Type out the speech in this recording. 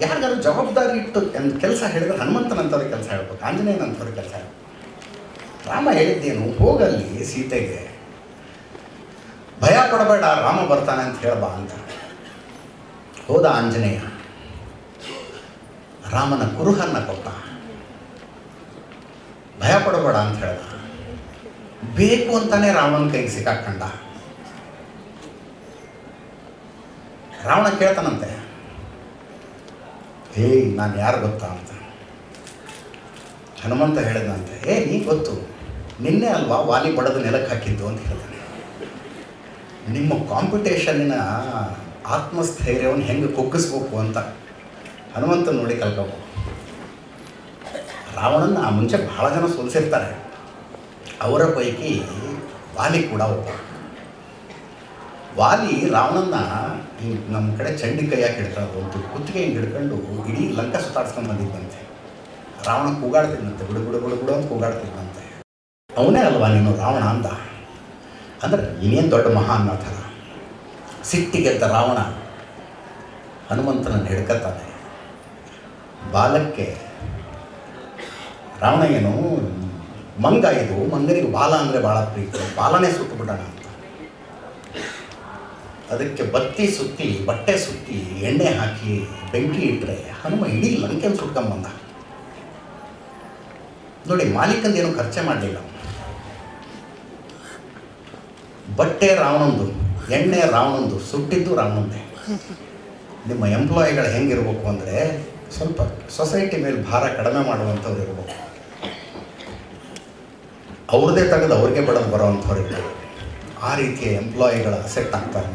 ಯಾರಿಗಾದ್ರು ಜವಾಬ್ದಾರಿ ಇಟ್ಟು ಕೆಲಸ ಹೇಳಿದ್ರೆ ಹನುಮಂತನಂಥದ್ದು ಕೆಲಸ ಹೇಳ್ಬೇಕು ಆಂಜನೇಯನಂಥದ್ದು ಕೆಲಸ ಹೇಳ್ಬೇಕು. ರಾಮ ಹೇಳಿದ್ದೇನು, ಹೋಗಲ್ಲಿ ಸೀತೆಗೆ, ಭಯ ಕೊಡಬೇಡ ರಾಮ ಬರ್ತಾನೆ ಅಂತ ಹೇಳ್ಬಾ ಅಂತ. ಹೋದ ಆಂಜನೇಯ, ರಾಮನ ಕುರುಹನ್ನ ಕೊಟ್ಟ. ಭಯ ಕೊಡಬೇಡ ಅಂತ ಹೇಳ್ದ. ಬೇಕು ಅಂತಾನೆ ರಾಮನ ಕೈಗೆ ಸಿಕ್ಕಾಕೊಂಡ. ರಾವಣ ಕೇಳ್ತಾನಂತೆ ಏಯ್, ನಾನು ಯಾರು ಗೊತ್ತಾ ಅಂತ. ಹನುಮಂತ ಹೇಳಿದಂತೆ, ಏ ನೀ ಗೊತ್ತು. ನಿನ್ನೆ ಅಲ್ವಾ ವಾಲಿ ಬಡದ ನೆಲಕ್ಕೆ ಹಾಕಿದ್ದು? ಅಂತ ಹೇಳ್ತಾನೆ. ನಿಮ್ಮ ಕಾಂಪಿಟೇಷನ್ನಿನ ಆತ್ಮಸ್ಥೈರ್ಯವನ್ನು ಹೆಂಗೆ ಕುಗ್ಗಿಸ್ಬೇಕು ಅಂತ ಹನುಮಂತ ನೋಡಿ ಕಲ್ಕೋಬೇಕು ರಾವಣನ ಆ ಮುಂಚೆ ಬಹಳ ಜನ ಸೋಲಿಸಿರ್ತಾರೆ. ಅವರ ಪೈಕಿ ವಾಲಿ ಕೂಡ ಒಬ್ಬ. ವಾಲಿ ರಾವಣನ್ನ ಹಿಂಗೆ ನಮ್ಮ ಕಡೆ ಚಂಡಿ ಕೈಯಾಗಿ ಹಿಡ್ಕೊಂಡು ಒಂದು ಕುತ್ತಿಗೆ ಹಿಂಗೆ ಹಿಡ್ಕೊಂಡು ಇಡೀ ಲಂಕ ಸುತ್ತಾಡ್ಸ್ಕೊಂಡು ಬಂದಿದ್ದಂತೆ. ರಾವಣ ಕೂಗಾಡ್ತಿದ್ದಂತೆ ಬಿಡು ಬಿಡು ಬಿಡು ಬಿಡು ಅಂತ ಕೂಗಾಡ್ತಿದ್ದಂತೆ. ಅವನೇ ಅಲ್ವಾ ನೀನು ರಾವಣ ಅಂತ? ಅಂದ್ರೆ ಇನ್ನೇನು ದೊಡ್ಡ ಮಹಾ ಅನ್ನೋ ಥರ ಸಿಟ್ಟಿಗೆದ್ದ ರಾವಣ ಹನುಮಂತನನ್ನು ಹಿಡ್ಕತ್ತಾನೆ ಬಾಲಕ್ಕೆ ರಾವಣ ಏನು, ಮಂಗ ಇದು, ಮಂಗನಿಗೆ ಬಾಲ ಅಂದರೆ ಭಾಳ ಪ್ರೀತಿ, ಬಾಲನೇ ಸುಟ್ಟು ಬಿಡೋಣ ಅಂತ. ಅದಕ್ಕೆ ಬತ್ತಿ ಸುತ್ತಿ, ಬಟ್ಟೆ ಸುತ್ತಿ, ಎಣ್ಣೆ ಹಾಕಿ, ಬೆಂಕಿ ಇಟ್ಟರೆ ಹನುಮ ಇಡೀ ಲಂಕೆನ ಸುಟ್ಕೊಂಬಂದ. ನೋಡಿ, ಮಾಲೀಕಂದೇನು ಖರ್ಚೆ ಮಾಡಲಿಲ್ಲ. ಬಟ್ಟೆ ರಾವಣಂದು, ಎಣ್ಣೆ ರಾವಣಂದು, ಸುಟ್ಟಿದ್ದು ರಾವಣಂದೇ. ನಿಮ್ಮ ಎಂಪ್ಲಾಯಿಗಳು ಹೆಂಗಿರ್ಬೇಕು ಅಂದರೆ ಸ್ವಲ್ಪ ಸೊಸೈಟಿ ಮೇಲೆ ಭಾರ ಕಡಿಮೆ ಮಾಡುವಂಥವ್ರು ಇರ್ಬೇಕು. ಅವ್ರದ್ದೇ ತೆಗೆದು ಅವ್ರಿಗೆ ಬಡದು ಬರೋವಂಥವ್ರು ಇರ್ತಾರೆ ಆ ರೀತಿಯ ಎಂಪ್ಲಾಯಿಗಳ ಸೆಟ್ ಆಗ್ತಾರೆ.